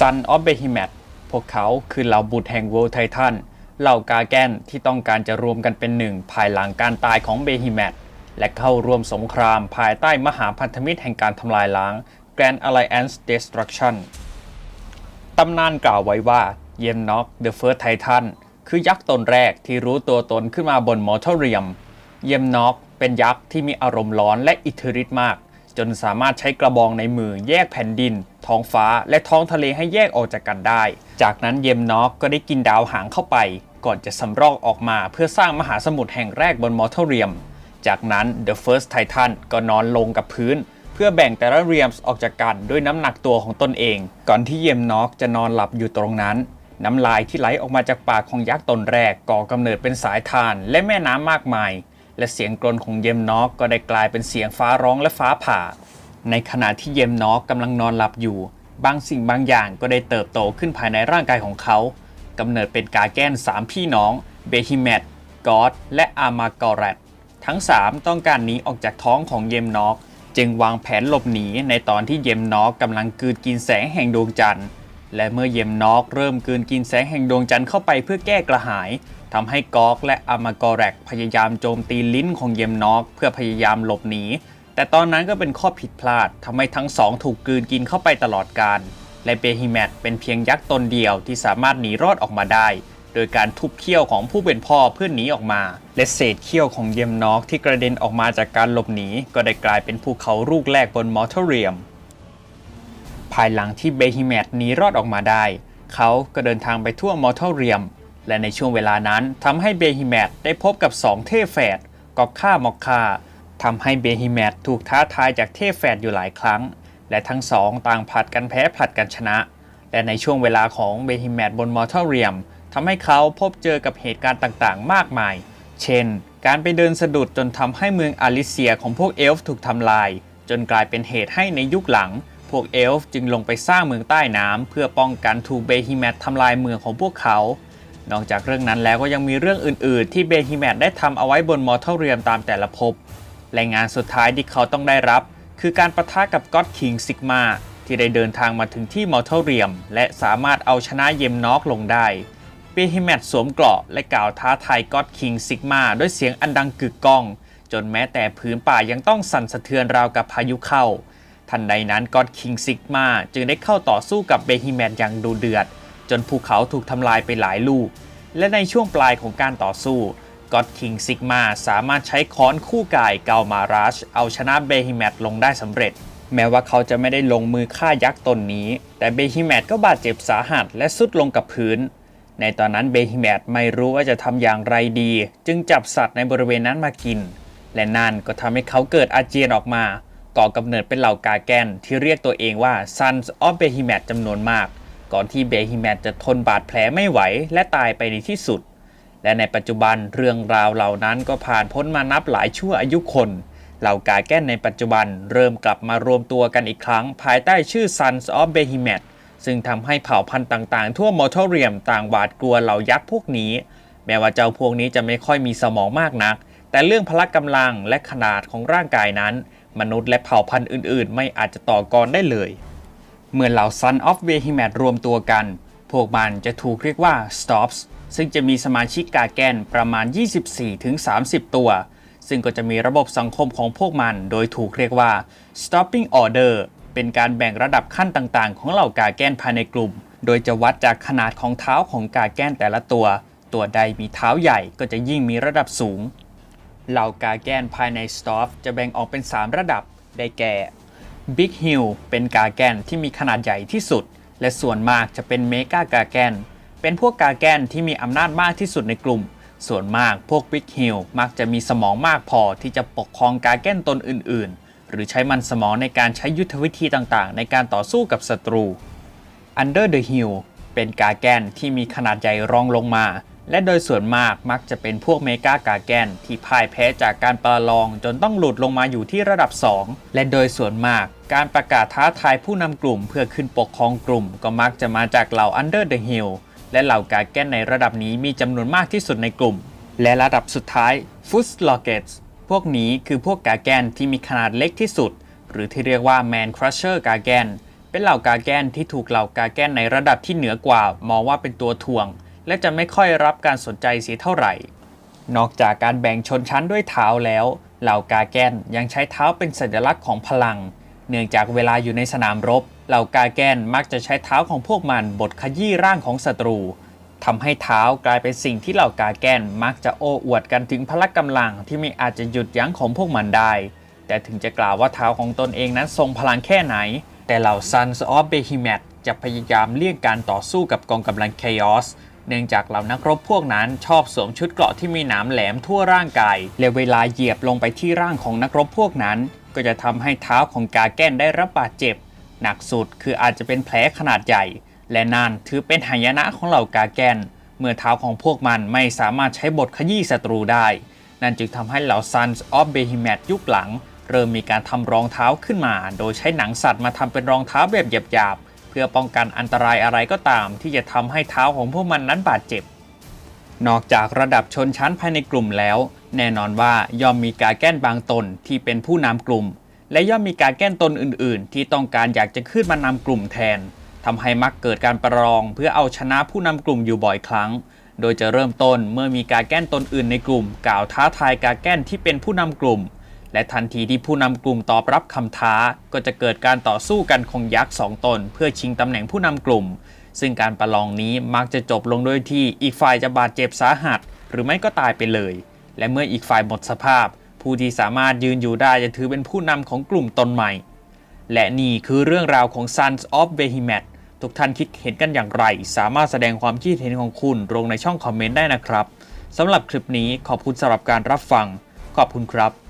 Son of Behemoth พวกเขาคือเหล่าบุตรแห่ง World Titan เหล่ากาแกนที่ต้องการจะรวมกันเป็นหนึ่งภายหลังการตายของเบฮิแม h และเข้าร่วมสงครามภายใต้มหาพันธมิตรแห่งการทำลายล้าง Grand Alliance Destruction ตำนานกล่าวไว้ว่าเยมน็อก The First Titan คือยักษ์ตนแรกที่รู้ตัวตนขึ้นมาบนมอร์ทเรียม เยมน็อกเป็นยักษ์ที่มีอารมณ์ร้อนและอิทธิฤทธิ์มาก จนสามารถใช้กระบองในมือแยกแผ่นดิน ท้องฟ้าและท้องทะเลให้แยกออกจากกันได้ จากนั้นเยมน็อกก็ได้กินดาวหางเข้าไป ก่อนจะสำรอกออกมาเพื่อสร้างมหาสมุทรแห่งแรกบนมอร์ทเรียม จากนั้น The First Titan ก็นอนลงกับพื้น เพื่อแบ่งแต่ละเรียมส์ออกจากกันด้วยน้ำหนักตัวของตนเอง ก่อนที่เยมน็อกจะนอนหลับอยู่ตรงนั้นน้ำลายที่ไหลออกมาจากปากของยักษ์ตนแรกก่อกำเนิดเป็นสายทานและแม่น้ำมากมาย และเสียงกรนของเยมน็อกก็ได้กลายเป็นเสียงฟ้าร้องและฟ้าผ่า ในขณะที่เยมน็อกกำลังนอนหลับอยู่ บางสิ่งบางอย่างก็ได้เติบโตขึ้นภายในร่างกายของเขากำเนิดเป็นกาแกนสามพี่น้อง เบฮิเมตกอดและอามากอรัตทั้ง 3 ต้องการหนีออกจากท้องของเยมน็อกจึงวางแผนหลบหนีในตอนที่เยมน็อกกำลังกืนกินแสงแห่งดวงจันทร์ และเมื่อเยมน็อกเริ่มกืนกินแสงแห่งดวงจันทร์เข้าไปเพื่อแก้กระหายทำให้กอกและอามากอแรกพยายามโจมตีลิ้นของเยมน็อกเพื่อพยายามหลบหนี แต่ตอนนั้นก็เป็นข้อผิดพลาดทำให้ทั้งสองถูกกลืนกินเข้าไปตลอดกาลและเบฮิแมตเป็นเพียงยักษ์ตนเดียวที่สามารถหนีรอดออกมาได้ โดยการทุบเขี้ยวของผู้เป็นพ่อเพื่อหนีออกมา และเศษเขี้ยวของเยมน็อกที่กระเด็นออกมาจากการหลบหนีก็ได้กลายเป็นภูเขาลูกแรกบนมอร์ทเรียม ภายหลังที่เบฮิแมตหนีรอดออกมาได้ เขาก็เดินทางไปทั่วมอร์ทเรียม และในช่วงเวลานั้นทำให้เบฮิแมตได้พบกับสองเทพแฝดกอกค่ามอกคาทำให้เบฮิแมตถูกท้าทายจากเทพแฝดอยู่หลายครั้ง และทั้งสองต่างผลัดกันแพ้ผลัดกันชนะ และในช่วงเวลาของเบฮิแมตบนมอร์ทเรียมทำให้เขาพบเจอกับเหตุการณ์ต่างๆ มากมาย เช่น การไปเดินสะดุดจนทำให้เมืองอาลิเซียของพวกเอลฟ์ถูกทำลาย จนกลายเป็นเหตุให้ในยุคหลัง พวกเอลฟ์จึงลงไปสร้างเมืองใต้น้ำเพื่อป้องกันถูกเบฮิแมตทำลายเมืองของพวกเขา นอกจากเรื่องนั้นแล้วก็ยังมีเรื่องอื่น ๆ ที่เบฮิแมตได้ทำเอาไว้บนมอร์ทเรียมตามแต่ละภพและงานสุดท้ายที่เขาต้องได้รับ คือการประทะกับก็อดคิงซิกมาที่ได้เดินทางมาถึงที่มอร์ทเรียม และสามารถเอาชนะเยมน็อกลงได้เบฮิแมตสวมเกราะและกล่าวท้าทายก็อดคิงซิกมาด้วยเสียงอันดังกึกก้อง จนแม้แต่พื้นป่ายังต้องสั่นสะเทือนราวกับพายุเข้า ทันใดนั้นก็อดคิงซิกมาจึงได้เข้าต่อสู้กับเบฮิแมตอย่างดูเดือด จนภูเขาถูกทำลายไปหลายลูก และในช่วงปลายของการต่อสู้ก็อดคิงซิกมาสามารถใช้ค้อนคู่กายเกามาราชเอาชนะเบฮิแมตลงได้สำเร็จ แม้ว่าเขาจะไม่ได้ลงมือฆ่ายักษ์ตนนี้ แต่เบฮิแมตก็บาดเจ็บสาหัสและสุดลงกับพื้น ในตอนนั้นเบฮิแมตไม่รู้ว่าจะทำอย่างไรดี จึงจับสัตว์ในบริเวณนั้นมากิน และนั่นก็ทำให้เขาเกิดอาเจียนออกมา ก่อกำเนิดเป็นเหล่ากาแกนที่เรียกตัวเองว่า Sons of Behemoth จำนวนมาก ก่อนที่เบฮิแมตจะทนบาดแผลไม่ไหวและตายไปในที่สุด และในปัจจุบันเรื่องราวเหล่านั้นก็ผ่านพ้นมานับหลายชั่วอายุคน เหล่ากาแกนในปัจจุบันเริ่มกลับมารวมตัวกันอีกครั้ง ภายใต้ชื่อ Sons of Behemoth ซึ่งทำให้เผ่าพันธุ์ต่างๆ ทั่วมอร์ทเรียมต่างหวาดกลัวเหล่ายักษ์พวกนี้ แม้ว่าเจ้าพวกนี้จะไม่ค่อยมีสมองมากนัก แต่เรื่องพละกำลังและขนาดของร่างกายนั้น มนุษย์และเผ่าพันธุ์อื่นๆ ไม่อาจจะต่อกรได้เลย เมื่อเหล่า Son of Behemoth รวมตัวกัน พวกมันจะถูกเรียกว่า Stops ซึ่งจะมีสมาชิกกาแกนประมาณ 24-30 ตัว ซึ่งก็จะมีระบบสังคมของพวกมัน โดยถูกเรียกว่า Stopping Order เป็นการแบ่งระดับขั้นต่างๆ ของเหล่ากาแกนภายในกลุ่ม โดยจะวัดจากขนาดของเท้าของกาแกนแต่ละตัว ตัวใดมีเท้าใหญ่ก็จะยิ่งมีระดับสูง เหล่ากาแกนภายใน Stop จะแบ่งออกเป็น 3 ระดับได้แก่ Big Hill เป็นกาแกนที่มีขนาดใหญ่ที่สุด และส่วนมากจะเป็นเมกากาแกน เป็นพวกกาแกนที่มีอำนาจมากที่สุดในกลุ่ม ส่วนมากพวก Big Hill มักจะมีสมองมากพอที่จะปกครองกาแกนตนอื่น ๆ หรือใช้มันสมองในการใช้ยุทธวิธีต่างๆ ในการต่อสู้กับศัตรู Under the Hill เป็นกาแกนที่มีขนาดใหญ่รองลงมา และโดยส่วนมากมักจะเป็นพวกเมกากาแกนที่พ่ายแพ้จากการประลองจนต้องหลุดลงมาอยู่ที่ระดับ 2 และโดยส่วนมากการประกาศท้าทายผู้นำกลุ่มเพื่อขึ้นปกครองกลุ่ม ก็มักจะมาจากเหล่า Under the Hill และเหล่ากาแกนในระดับนี้มีจำนวนมากที่สุดในกลุ่ม และระดับสุดท้าย Foot Lockets พวกนี้คือพวกกาแกนที่มีขนาดเล็กที่สุด หรือที่เรียกว่า Man Crusher กาแกนเป็นเหล่ากาแกนที่ถูกเหล่ากาแกนในระดับที่เหนือกว่ามองว่าเป็นตัวถ่วง และจะไม่ค่อยรับการสนใจเสียเท่าไหร่ นอกจากการแบ่งชนชั้นด้วยเท้าแล้วเหล่ากาแกนยังใช้เท้าเป็นสัญลักษณ์ของพลัง เนื่องจากเวลาอยู่ในสนามรบ เหล่ากาแกนมักจะใช้เท้าของพวกมันบดขยี้ร่างของศัตรูทำให้เท้ากลายเป็นสิ่งที่เหล่ากาแกนมักจะโอ้อวดกันถึงพละกำลังที่ไม่อาจจะหยุดยั้งของพวกมันได้ แต่ถึงจะกล่าวว่าเท้าของตนเองนั้นทรงพลังแค่ไหน แต่เหล่า Sons of Behemoth จะพยายามเลี่ยงการต่อสู้กับกองกำลัง Chaos เนื่องจากเหล่านักรบพวกนั้นชอบสวมชุดเกราะที่มีหนามแหลมทั่วร่างกาย และเวลาเหยียบลงไปที่ร่างของนักรบพวกนั้น ก็จะทำให้เท้าของกาแกนได้รับบาดเจ็บ หนักสุดคืออาจจะเป็นแผลขนาดใหญ่ และนั่นถือเป็นหายนะของเหล่ากาแกน เมื่อเท้าของพวกมันไม่สามารถใช้บทขยี้ศัตรูได้ นั่นจึงทำให้เหล่า Sons of Behemoth ยุคหลัง เริ่มมีการทำรองเท้าขึ้นมา โดยใช้หนังสัตว์มาทำเป็นรองเท้าแบบหยาบๆ เพื่อป้องกันอันตรายอะไรก็ตาม ที่จะทำให้เท้าของพวกมันนั้นบาดเจ็บ นอกจากระดับชนชั้นภายในกลุ่มแล้ว แน่นอนว่าย่อมมีการแก้นบางตนที่เป็นผู้นำกลุ่ม และย่อมมีการแก้นตนอื่น ๆ ที่ต้องการอยากจะขึ้นมานำกลุ่มแทนทำให้มักเกิดการประลอง เพื่อเอาชนะผู้นำกลุ่มอยู่บ่อยครั้ง โดยจะเริ่มต้นเมื่อมีการแก้นตนอื่นในกลุ่ม กล่าวท้าทายการแก้นที่เป็นผู้นำกลุ่ม และทันทีที่ผู้นำกลุ่มตอบรับคำท้า ก็จะเกิดการต่อสู้กันของยักษ์สองตน เพื่อชิงตำแหน่งผู้นำกลุ่ม ซึ่งการประลองนี้มักจะจบลงโดยที่อีกฝ่ายจะบาดเจ็บสาหัส หรือไม่ก็ตายไปเลย และเมื่ออีกฝ่ายหมดสภาพ ผู้ที่สามารถยืนอยู่ได้จะถือเป็นผู้นำของกลุ่มตนใหม่ และนี่คือเรื่องราวของ Sons of Behemoth ทุกท่านคิดเห็นกันอย่างไร สามารถแสดงความคิดเห็นของคุณลงในช่องคอมเมนต์ได้นะครับสำหรับคลิปนี้ขอบคุณสำหรับการรับฟัง ขอบคุณครับ